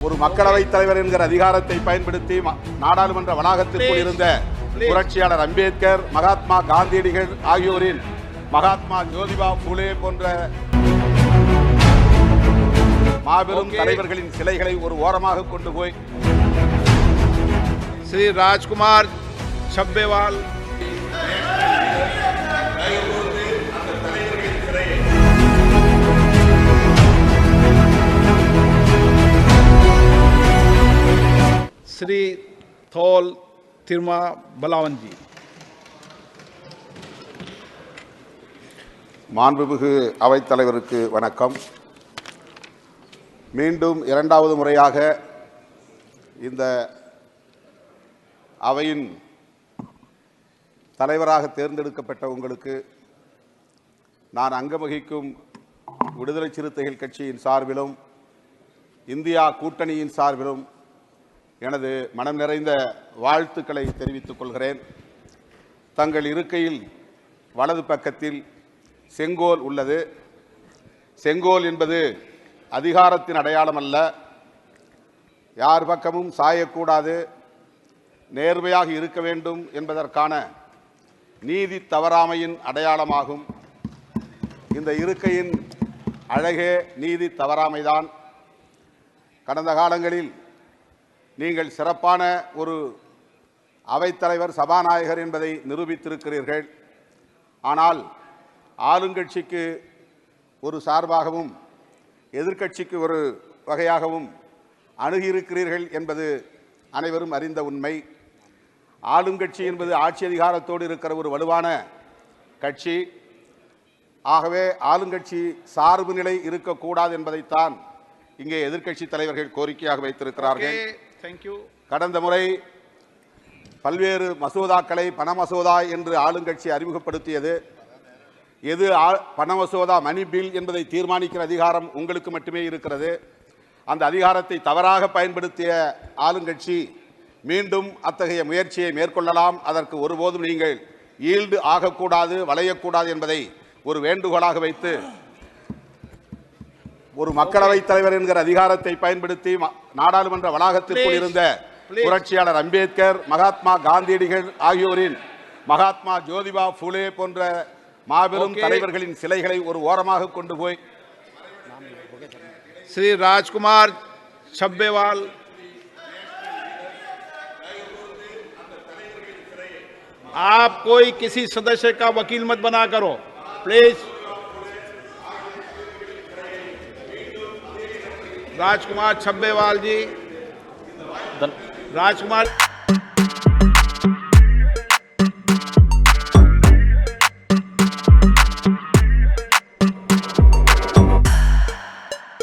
ஒரு மக்களவைத் தலைவர் என்கிற அதிகாரத்தை பயன்படுத்தி நாடாளுமன்ற வளாகத்திற்குள் இருந்த புரட்சியாளர் அம்பேத்கர் மகாத்மா காந்தியடிகள் ஆகியோரின் மகாத்மா ஜோதிபா புலே போன்ற மாபெரும் தலைவர்களின் சிலைகளை ஒரு ஓரமாக கொண்டு போய் ஸ்ரீ ராஜ்குமார் சப்பேவால் श्री थौल तिरमा बलावन जी மாண்புமிகு அவைத்தலைவருக்கு வணக்கம் மீண்டும் இரண்டாவது முறையாக இந்த அவையின் தலைவராக தேர்ந்தெடுக்கப்பட்ட உங்களுக்கு நான் அங்கவகிக்கும் விடுதலை சிறுத்தைகள் கட்சியின் சார்பிலும் இந்தியா கூட்டணியின் சார்பிலும் எனது மனம் நிறைந்த வாழ்த்துக்களை தெரிவித்துக் கொள்கிறேன். தங்கள் இருக்கையில் வலது பக்கத்தில் செங்கோல் உள்ளது. செங்கோல் என்பது அதிகாரத்தின் அடையாளம் அல்ல. யார் பக்கமும் சாயக்கூடாது. நேர்மையாக இருக்க வேண்டும் என்பதற்கான நீதி தவறாமையின் அடையாளமாகும். இந்த இருக்கையின் அழகே நீதி தவறாமைதான். கடந்த காலங்களில் நீங்கள் சிறப்பான ஒரு அவைத்தலைவர் சபாநாயகர் என்பதை நிரூபித்திருக்கிறீர்கள். ஆனால் ஆளுங்கட்சிக்கு ஒரு சார்பாகவும் எதிர்க்கட்சிக்கு ஒரு வகையாகவும் அணுகியிருக்கிறீர்கள் என்பது அனைவரும் அறிந்த உண்மை. ஆளுங்கட்சி என்பது ஆட்சி அதிகாரத்தோடு இருக்கிற ஒரு வலுவான கட்சி. ஆகவே ஆளுங்கட்சி சார்பு நிலை இருக்கக்கூடாது என்பதைத்தான் இங்கே எதிர்க்கட்சி தலைவர்கள் கோரிக்கையாக வைத்திருக்கிறார்கள். கடந்த முறை பல்வேறு மசோதாக்களை பண மசோதா என்று ஆளுங்கட்சி அறிமுகப்படுத்தியது. எது பண மசோதா மணி பில் என்பதை தீர்மானிக்கிற அதிகாரம் உங்களுக்கு மட்டுமே இருக்கிறது. அந்த அதிகாரத்தை தவறாக பயன்படுத்திய ஆளுங்கட்சி மீண்டும் அத்தகைய முயற்சியை மேற்கொள்ளலாம். அதற்கு ஒருபோதும் நீங்கள் ஈல்டு ஆகக்கூடாது வளையக்கூடாது என்பதை ஒரு வேண்டுகோளாக வைத்து ஒரு மக்களவைத் தலைவர் என்கிற அதிகாரத்தை பயன்படுத்தி ம- நாடாளுமன்ற வளாகத்திற்குள் Please. இருந்த Please. புரட்சியாளர் அம்பேத்கர் மகாத்மா காந்தியடிகள் ஆகியோரின் மகாத்மா ஜோதிபா புலே போன்ற மாபெரும் Okay. தலைவர்களின் சிலைகளை ஒரு ஓரமாக கொண்டு போய் श्री राजकुमार छब्बेवाल आप कोई किसी सदस्य का वकील मत बना करो प्लीज राजकुमार छब्बेवाल जी। राजकुमार